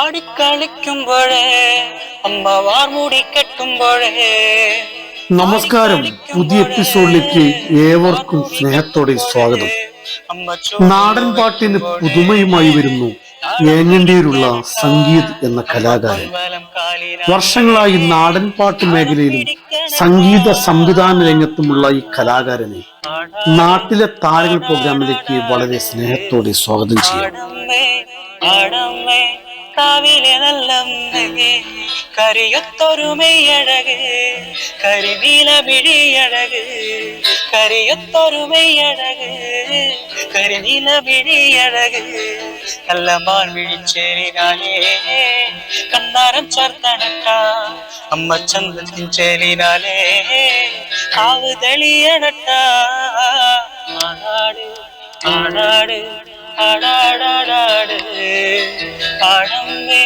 ആടിക്കളിക്കുമ്പോഴേ അമ്മ വാർമുടി കെട്ടുമ്പോഴേ. നമസ്കാരം. പുതിയ എപ്പിസോഡിലേക്ക് ഏവർക്കും സ്നേഹത്തോടെ സ്വാഗതം. നാടൻ പാട്ടിന് പുതുമയുമായി വരുന്നു ഏങ്ങണ്ടിയിലുള്ള സംഗീത് എന്ന കലാകാരൻ. വർഷങ്ങളായി നാടൻ പാട്ട് മേഖലയിലും സംഗീത സംവിധാന രംഗത്തുമുള്ള ഈ കലാകാരനെ നാട്ടിലെ താരങ്ങൾ പ്രോഗ്രാമിലേക്ക് വളരെ സ്നേഹത്തോടെ സ്വാഗതം ചെയ്യാം. ആടമ്മേ ആടമ്മേ കാവിലെ നല്ലമ്മേ കരിയൊത്തൊരുമയഴക് കരിനീല മിഴിയഴക് കരിയൊത്തൊരുമയഴക് കരിനീല മിഴിയഴക് കല്ലമാൻ വിഴിച്ചേരിനാലേ കണ്ണാരം ചേർത്തണക്ക അമ്മ ചന്തത്തിൻ ചേലിനാലേ കാവ് തെളിയണട്ട ആടാട് ആടാട് ആടാടാടാട് ആടമ്മേ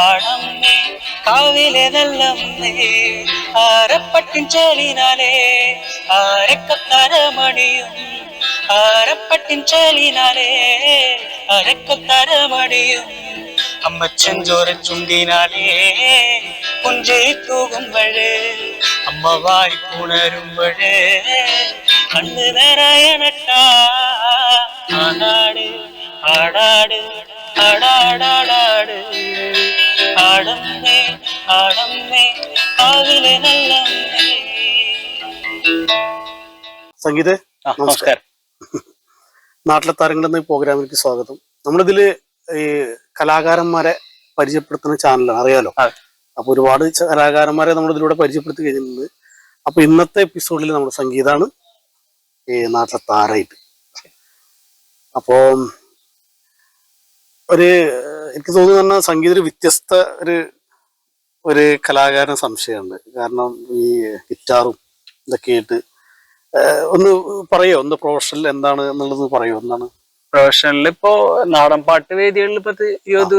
ആടമ്മേ കാവിലെ നല്ലമ്മേ ആരപ്പട്ടിൻ ചേലിനാലേ ആരക്കത്തരമണിയും ആരപ്പട്ടിൻ ചേലിനാലേ അരക്കത്തരമണിയും അമ്മച്ചൻ ചോര ചുണ്ടിനാലേ പുഞ്ചി തൂകുമ്പഴേ അമ്മ വാരി പുണരുമ്പഴേ കണ്ണു നിറയണട്ട ആടാട് ആടാട് ആടാടാടാട്. ആടമ്മേ ആടമ്മേ കാവിലെ നല്ല സംഗീത നമസ്കാരം. നാട്ടിലെ താരങ്ങൾ എന്ന പ്രോഗ്രാമിലേക്ക് സ്വാഗതം. നമ്മളിതിൽ ഈ കലാകാരന്മാരെ പരിചയപ്പെടുത്തുന്ന ചാനലാണ് അറിയാലോ. അപ്പൊ ഒരുപാട് കലാകാരന്മാരെ നമ്മൾ ഇതിലൂടെ പരിചയപ്പെടുത്തി കഴിഞ്ഞിട്ടുണ്ട്. അപ്പൊ ഇന്നത്തെ എപ്പിസോഡിൽ നമ്മുടെ സംഗീതാണ് ഈ നാട്ടിലെ താരായിട്ട് അപ്പോ ഒരു എനിക്ക് തോന്നുന്നു പറഞ്ഞാൽ സംഗീത ഒരു വ്യത്യസ്ത ഒരു ഒരു കലാകാരൻ സംശയമുണ്ട്. കാരണം ഈ ഗിറ്റാറും ഇതൊക്കെ ആയിട്ട് ഒന്ന് പറയോ? ഒന്ന് പ്രൊഫഷണൽ എന്താണ് എന്നുള്ളത് പറയോ? എന്താണ്? പ്രൊഫഷണലിൽ ഇപ്പോ നാടൻ പാട്ട് വേദികളിൽ ഇപ്പൊ ഇരുപത്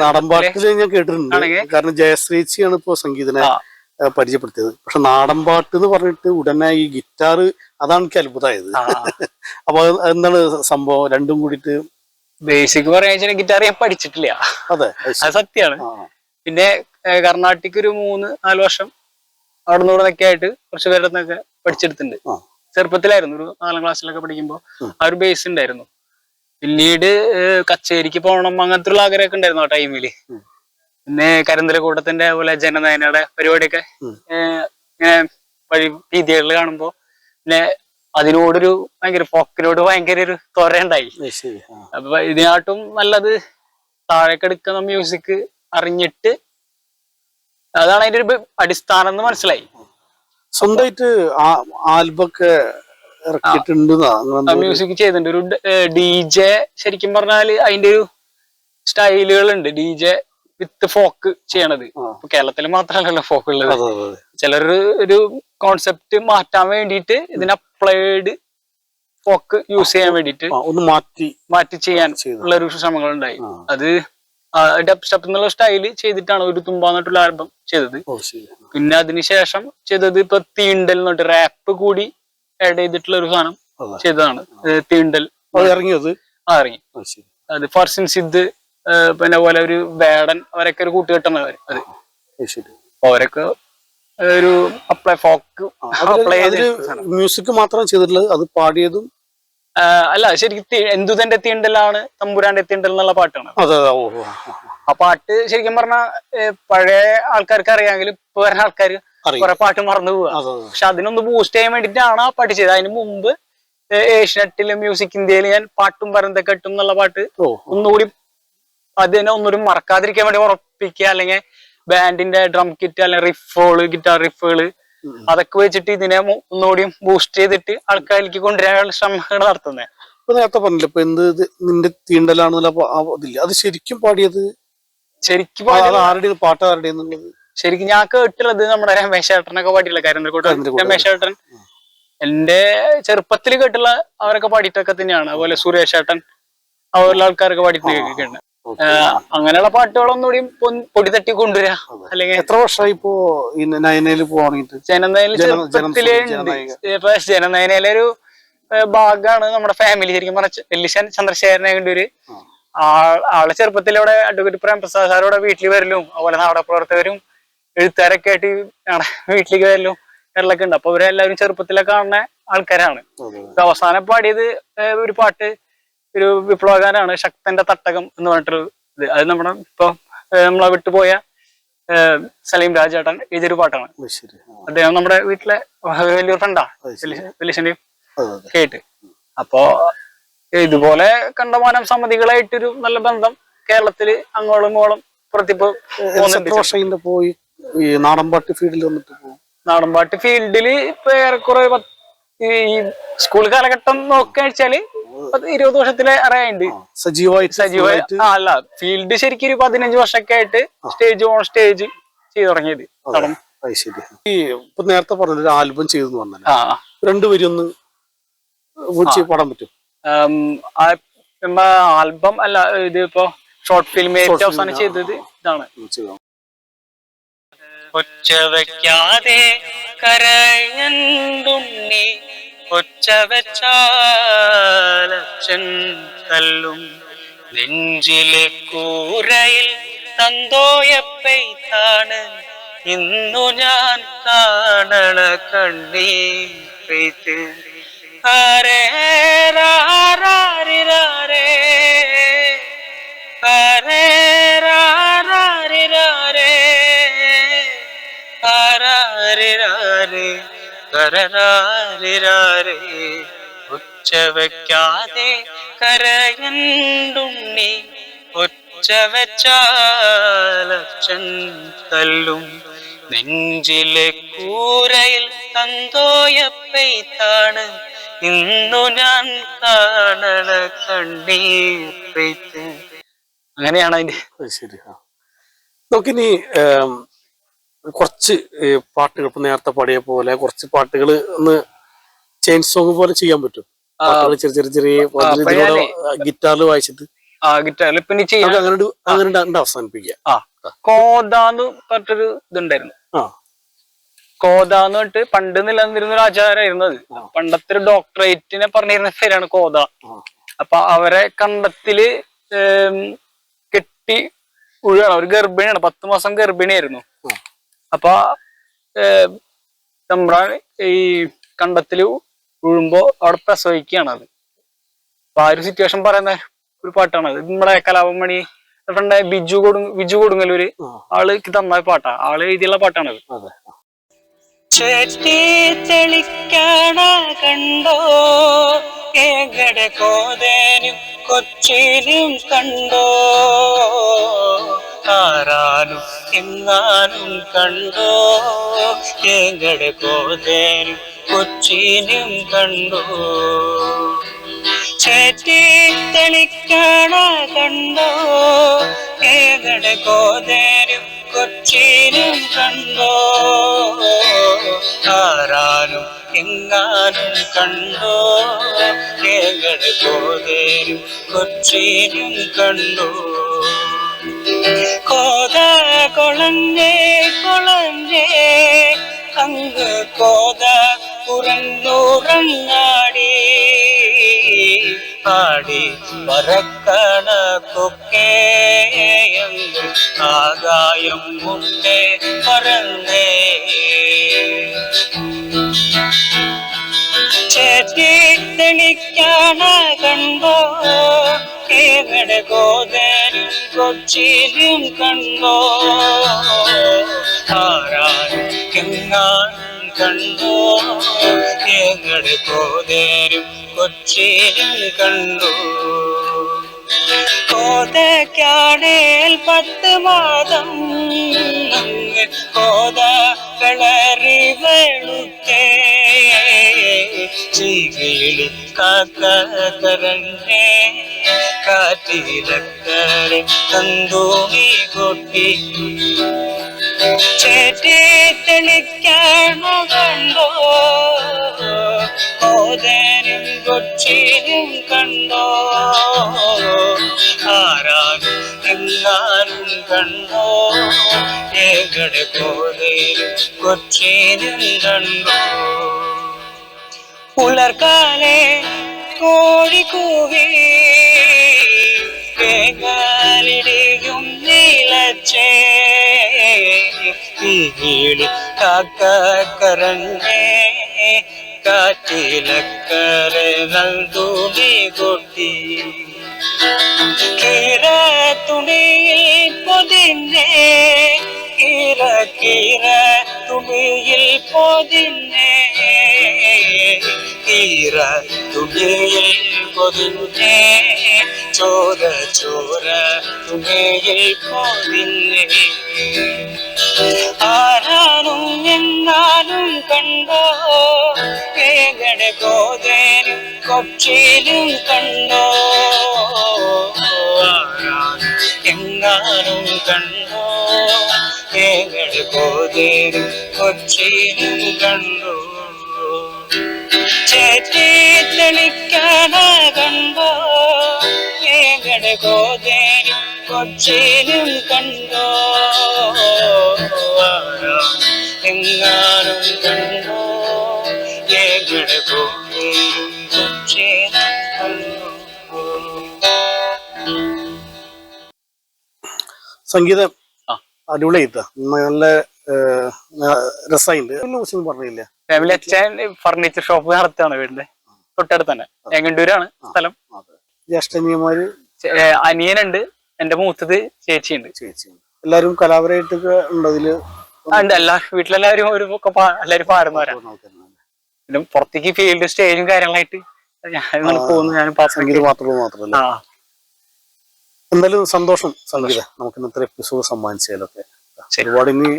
നാടൻ പാട്ടിൽ ഞാൻ കേട്ടിട്ടുണ്ട്. കാരണം ജയശ്രീച്ചിയാണ് ഇപ്പോ സംഗീതനെ. പരിചയപ്പെടുത്തിയത്. പക്ഷെ നാടൻ പാട്ട് എന്ന് പറഞ്ഞിട്ട് ഉടനെ ഈ ഗിറ്റാർ അതാണ് എനിക്ക് അത്ഭുതമായത്. അപ്പൊ എന്താണ് സംഭവം? രണ്ടും കൂടിയിട്ട് ബേസിക് പറയാ ഗിറ്റാർ ഞാൻ പഠിച്ചിട്ടില്ല. അതെ അത്. സത്യമാണ് പിന്നെ കർണാട്ടിക്ക് കർണാട്ടിക് ഒരു മൂന്ന് നാല് വർഷം അവിടെ നിന്ന് ഇവിടെ ആയിട്ട് കുറച്ച് പേരുടെ നിന്നൊക്കെ പഠിച്ചെടുത്തിട്ടുണ്ട് ചെറുപ്പത്തിലായിരുന്നു. ഒരു നാലാം ക്ലാസ്സിലൊക്കെ പഠിക്കുമ്പോൾ ആ ഒരു ബേസ് ഉണ്ടായിരുന്നു. പിന്നീട് കച്ചേരിക്ക് പോകണം അങ്ങനത്തെ ഉള്ള ആഗ്രഹമൊക്കെ ഉണ്ടായിരുന്നു ആ ടൈമിൽ പിന്നെ പിന്നെ കൂട്ടത്തിന്റെ അതുപോലെ ജനനയനയുടെ പരിപാടിയൊക്കെ. ഇങ്ങനെ വഴി രീതികളിൽ കാണുമ്പോ പിന്നെ അതിനോടൊരു ഭയങ്കര പൊക്കിനോട് ഭയങ്കര ഒരു തൊരയുണ്ടായി അപ്പൊ ഇതിനാട്ടും നല്ലത് താഴേക്കെടുക്കുന്ന മ്യൂസിക് അറിഞ്ഞിട്ട് അതാണ് അതിന്റെ ഒരു അടിസ്ഥാനം എന്ന് മനസ്സിലായി. സ്വന്തമായിട്ട് ആൽബൊക്കെ മ്യൂസിക് ചെയ്തിട്ടുണ്ട്. ഒരു ഡി ജെ ശരിക്കും പറഞ്ഞാൽ അതിന്റെ ഒരു സ്റ്റൈലുകൾ ഉണ്ട് ഡി ജെ വിത്ത് ഫോക്ക് ചെയ്യണത് കേരളത്തിൽ മാത്രമല്ലല്ലോ ഫോക്ക് ഉള്ളത്. ചിലർ ഒരു കോൺസെപ്റ്റ് മാറ്റാൻ വേണ്ടിയിട്ട് ഇതിന് അപ്ലൈഡ് ഫോക്ക് യൂസ് ചെയ്യാൻ വേണ്ടിയിട്ട് ഒന്ന് മാറ്റി മാറ്റി ചെയ്യാൻ ഉള്ള ഒരു ശ്രമങ്ങൾ ഉണ്ടായി അത് ഡബ് സ്റ്റെപ്പ് എന്നുള്ള സ്റ്റൈൽ ചെയ്തിട്ടാണ് ഒരു തുമ്പാന്നിട്ടുള്ള ആൽബം ചെയ്തത്. പിന്നെ അതിനുശേഷം ചെയ്തത് ഇപ്പൊ തീണ്ടൽ എന്നിട്ട് റാപ്പ് കൂടി ആഡ് ചെയ്തിട്ടുള്ള ഒരു സാധനം ചെയ്തതാണ്. തീണ്ടൽ. ഇറങ്ങിയത് ആ ഇറങ്ങി. അത് ഫർസിൻ സിദ് പിന്നെ പോലെ ഒരു വേടൻ അവരൊക്കെ ഒരു കൂട്ടുകെട്ടുന്നവര് അത്. അത് അവരൊക്കെ ഒരു അപ്ലൈ ഫോക്ക് അപ്ലൈ മ്യൂസിക് മാത്രം ചെയ്തിട്ടുള്ളത് അത് പാടിയതും അല്ല ശരിക്കും എന്തുതന്റെ തീണ്ടലാണ് തമ്പുരാന്റെ തീണ്ടൽ എന്നുള്ള പാട്ടാണ്. അതെ ആ, പാട്ട് ശരിക്കും പറഞ്ഞാൽ പഴയ ആൾക്കാർക്ക് അറിയാമെങ്കിലും ഇപ്പൊ വരുന്ന ആൾക്കാർ കുറെ പാട്ട് മറന്നു അതെ പക്ഷെ അതിനൊന്ന് ബൂസ്റ്റ് ചെയ്യാൻ വേണ്ടിട്ടാണ് ആ പാട്ട് ചെയ്തത്. അതിന് മുമ്പ് ഏഷ്യനെറ്റിൽ മ്യൂസിക് ഇന്ത്യയിൽ ഞാൻ പാട്ടും പരന്തക്കെട്ടും എന്നുള്ള പാട്ട് ഒന്നുകൂടി ഒന്നുകൂടി അതിനെ ഒന്നുകൂടി മറക്കാതിരിക്കാൻ വേണ്ടി ഉറപ്പിക്കുക അല്ലെങ്കിൽ ബാൻഡിന്റെ ഡ്രം കിറ്റ് അല്ലെങ്കിൽ റിഫുകൾ ഗിറ്റാർ റിഫുകൾ. അതൊക്കെ വെച്ചിട്ട് ഇതിനെ ഒന്നുകൂടിയും ഒന്നുകൂടി ബൂസ്റ്റ് ചെയ്തിട്ട് ആൾക്കാരിലേക്ക് കൊണ്ടുവരാനുള്ള ശ്രമങ്ങൾ നടത്തുന്നത് ഇപ്പൊ നേരത്തെ പറഞ്ഞില്ല ഇപ്പൊ എന്ത് നിന്റെ തീണ്ടലാണെന്നുള്ള ഇതില്ല അത് ശരിക്കും പാടിയത് ശരിക്കും ആരുടെ പാട്ട് ആരുടെ ശരിക്കും ഞാൻ കേട്ടുള്ളത് നമ്മുടെ രമേശ് ഏട്ടനൊക്കെ പാടിയില്ല കാര്യം കരുന്തൽക്കോട്ട്. രമേശ് ഏട്ടൻ എന്റെ ചെറുപ്പത്തിൽ കേട്ടുള്ള അവരൊക്കെ പാടിയിട്ടൊക്കെ തന്നെയാണ് അതുപോലെ സുരേഷ് ഏട്ടൻ അതുപോലുള്ള ആൾക്കാരൊക്കെ പാടിയിട്ട് കേൾക്കുന്നുണ്ട്. അങ്ങനെയുള്ള പാട്ടുകളൊന്നുകൂടി കൂടി പൊടി തട്ടി കൊണ്ടുവരാ. അല്ലെങ്കിൽ എത്ര വർഷമായി ഇപ്പോ നയനയിൽ പോവാണെങ്കിൽ ജനനയിൽ ചെറുപ്പത്തിലേ ഇപ്പൊ ജനനയനയിലെ ഒരു ഭാഗമാണ് നമ്മുടെ ഫാമിലി ശരിക്കും പറഞ്ഞ വെല്ലിശൻ ചന്ദ്രശേഖരനെ കണ്ടൊരു ആളെ ചെറുപ്പത്തിൽ ഇവിടെ അഡ്വക്കേറ്റ് പ്രേംപ്രസാദ് സാറോടെ വീട്ടിൽ വരലും അതുപോലെ നാടക പ്രവർത്തകരും എഴുത്തുകാരൊക്കെ ആയിട്ട് വീട്ടിലേക്ക് വരലും വരലൊക്കെ ഉണ്ട്. അപ്പൊ ഇവരെല്ലാവരും ചെറുപ്പത്തിലൊക്കെ കാണുന്ന ആൾക്കാരാണ്. അവസാനം പാടിയത് ഒരു പാട്ട് ഒരു വിപ്ലവകാരാണ് ശക്തന്റെ തട്ടകം എന്ന് പറഞ്ഞിട്ടൊരു ഇത്. അത് നമ്മുടെ ഇപ്പൊ നമ്മളെ വിട്ടുപോയ സലീം രാജേട്ടൻ എഴുതിയൊരു പാട്ടാണ്. അദ്ദേഹം നമ്മുടെ വീട്ടിലെ വലിയൊരു ഫ്രണ്ടാ? വലിയ ശരി. വലിയച്ഛന്റെയും കേട്ട്. അപ്പോ ഇതുപോലെ കണ്ടമാനം സമിതികളായിട്ടൊരു നല്ല ബന്ധം കേരളത്തിൽ അങ്ങോളം ഇങ്ങോളം ഇതിന്റെ പോയി ഈ നാടൻപാട്ട് ഫീൽഡിൽ വന്നിട്ട് പോകും നാടൻപാട്ട് ഫീൽഡിൽ ഇപ്പൊ ഏറെക്കുറെ ഈ സ്കൂൾ കാലഘട്ടം നോക്കുകഴിച്ചാൽ പത്ത് ഇരുപത് വർഷത്തിലെ അറിയാണ്ട് സജീവമായിട്ട് സജീവമായിട്ട് അല്ല ഫീൽഡ് ശരിക്കും ഒരു പതിനഞ്ച് വർഷമൊക്കെ ആയിട്ട് സ്റ്റേജ് ഓൺ സ്റ്റേജ് ചെയ്തു തുടങ്ങിയത്. ശരി ഈ ഇപ്പൊ നേരത്തെ പറഞ്ഞത് ഒരു ആൽബം ചെയ്തെന്ന് പറഞ്ഞാൽ ആ രണ്ടുപേരും ഒന്ന് പാടാൻ പറ്റും ആൽബം അല്ല ഇത് ഇപ്പോ ഷോർട്ട് ഫിലിം ഏറ്റവും film, അവസാനം ചെയ്തത് ഇതാണ്. ഒച്ച വയ്ക്കാതെ കരയണ്ടുണ്ണി ഒച്ച വെച്ചാലച്ഛൻ തല്ലും. നെഞ്ചിലെ കൂരയിൽ തന്തോയപ്പെയ്ത്താണ് ഇന്നു ഞാൻ കാണണ കണ്ണീ പെയ്ത്ത് ആരേ ഒച്ച കരരാരിരാരേ ഉച്ച വയ്ക്കാതെ കരയണ്ടുണ്ണി ഒച്ച വെച്ചാലച്ഛൻ തല്ലും. നെഞ്ചിലെ കൂരയിൽ തന്തോയപ്പെയ്ത്താണ് ഇന്നു ഞാൻ കാണണ കണ്ണീർ അങ്ങനെയാണ് അതിന്റെ ശരി നോക്കിനി കുറച്ച് പാട്ടുകൾ. ഇപ്പൊ നേരത്തെ പാടിയ പോലെ കുറച്ച് പാട്ടുകൾ ഒന്ന് ചെയിൻ സോങ് പോലെ ചെയ്യാൻ പറ്റും. ചെറിയ ചെറിയ ചെറിയ ഗിറ്റാറിൽ വായിച്ചിട്ട് ഗിറ്റാറിൽ പിന്നെ അങ്ങനെ അങ്ങനെ അവസാനിപ്പിക്കാം. കോതാന്ന് പറഞ്ഞൊരു ഇതുണ്ടായിരുന്നു. കോതാന്ന് പറഞ്ഞിട്ട് പണ്ട് നിലനിന്നിരുന്ന ഒരു ആചാരമായിരുന്നു അത്. പണ്ടത്തെ ഒരു ഡോക്ടറേറ്റിനെ പറഞ്ഞിരുന്ന പേരാണ് കോത. അപ്പൊ അവരെ കണ്ടത്തിൽ കെട്ടി ഉഴുകണം. ഒരു ഗർഭിണിയാണ്. പത്ത് മാസം ഗർഭിണിയായിരുന്നു. അപ്പൊ തമ്പ്രാൻ ഈ കണ്ടത്തിൽ ഉഴുമ്പോ അവിടെ പ്രസവിക്കുകയാണ് അത്. അപ്പൊ ആ ഒരു സിറ്റുവേഷൻ പറയുന്ന ഒരു പാട്ടാണ് അത്. നമ്മുടെ കലാപമണി ഫ്രണ്ട് ബിജു കൊടു ബിജു കൊടുങ്ങല്ലൂര്. ആ. ആൾ തന്ന പാട്ടാ. ആൾ എഴുതിയുള്ള പാട്ടാണത്. അതെ. ചെട്ടി തെളിക്കണ കണ്ടോ? കോതേനും കൊച്ചിനും കണ്ടോ? ആരാനും എങ്ങാനും കണ്ടോ? എങ്ങടെ കോതേനും കൊച്ചിനും കണ്ടോ? ചേറ്റി തെളിക്കണ കണ്ടോ? ഏകടെ കോതേനും കൊച്ചിനും കണ്ടോ? ആരാനും എങ്ങാനും കണ്ടോ? ഏകടെ കോതേനും കൊച്ചിനും കണ്ടോ? கோத குழந்தே குழந்தே. அங்கு கோத புறந்தூரங்காடி ஆடி. வரக்கண கொக்கே. எங்கள் ஆகாயம் முன்னே பறந்தே. சேத்தி தெளிக்கான கண்டோ கேவட கோதே കൊച്ചിയിലും കണ്ടോ? കെങ്ങാനും കണ്ടോ? ഞങ്ങളുടെ കോതേരും കൊച്ചിയിലും കണ്ടോ. കോതക്കാടേൽ പത്ത് മാതം കോത കളറി വെളുത്തേ. ചീകിളി കാക്ക കരണ്ടേ കാറ്റിലക്കരെ തന്തൂമി കൊട്ടി. ചേറ്റി തെളിക്കാണ കണ്ടോ? കോതനും കൊച്ചിനും കണ്ടോ? ആരാനും കണ്ടോ? ഏകടെ കോതേനും കൊച്ചിനും കണ്ടോ? പുലർക്കാലെ കോഴി കൂവി തേങ്ങാലിടെയും നീലച്ചേളി കാക്ക കരങ്ങേ കാറ്റിലക്കരകൾ തുണി കൊട്ടി കിര തുണിയിൽ പൊതിന്നേ കിര കിര തുണിയിൽ പൊതിന്നേ കീറ തുകയിൽ പൊതിഞ്ഞേ ചോര ചോര തുകയിൽ പൊതിഞ്ഞേ ആരാനും എന്നാലും കണ്ടോ കേകട കോതേനും കൊച്ചിയിലും കണ്ടോ? ആരാനും എങ്ങാനും കണ്ടോ കേകട കോതേനും കൊച്ചിയിലും കണ്ടോ? കണ്ടോ കൊച്ചിയിലും കണ്ടോ? എങ്ങാനും കണ്ടോ? കണ്ടോ? സംഗീതം അടിപൊളിയായിട്ട്. നല്ല രസമായിട്ടുണ്ട് പറഞ്ഞില്ല? ഫാമിലി അച്ഛൻ ഫർണിച്ചർ ഷോപ്പ് നടത്തുകയാണ് വീടിന്റെ തൊട്ടടുത്ത് തന്നെ എങ്ങണ്ടൂരാണ് സ്ഥലം? ജ്യേഷ്ഠനിയമാര് ജ്യേഷ്ഠനിയന്മാര് അനിയനുണ്ട്. എന്റെ മൂത്തത് ചേച്ചിയുണ്ട്. ചേച്ചി എല്ലാരും കലാപരമായിട്ട് ഉണ്ട് എല്ലാ വീട്ടിലെല്ലാവരും ഒരു എല്ലാരും പാടുന്നവരാ. പിന്നെ പുറത്തേക്ക് ഫീൽഡ് സ്റ്റേജും കാര്യങ്ങളായിട്ട് ഞാൻ പോകുന്നു. ഞാൻ സംഗീതം മാത്രമേ മാത്രമല്ല? എന്തായാലും സന്തോഷം സംഗീത. നമുക്ക് ഇന്നത്തെ എപ്പിസോഡ് സമ്മാനിച്ചതിലൊക്കെ. ഒരുപാട് ഇനി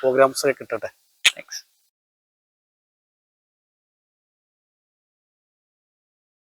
പ്രോഗ്രാംസ് ഒക്കെ കിട്ടട്ടെ. താങ്ക്സ്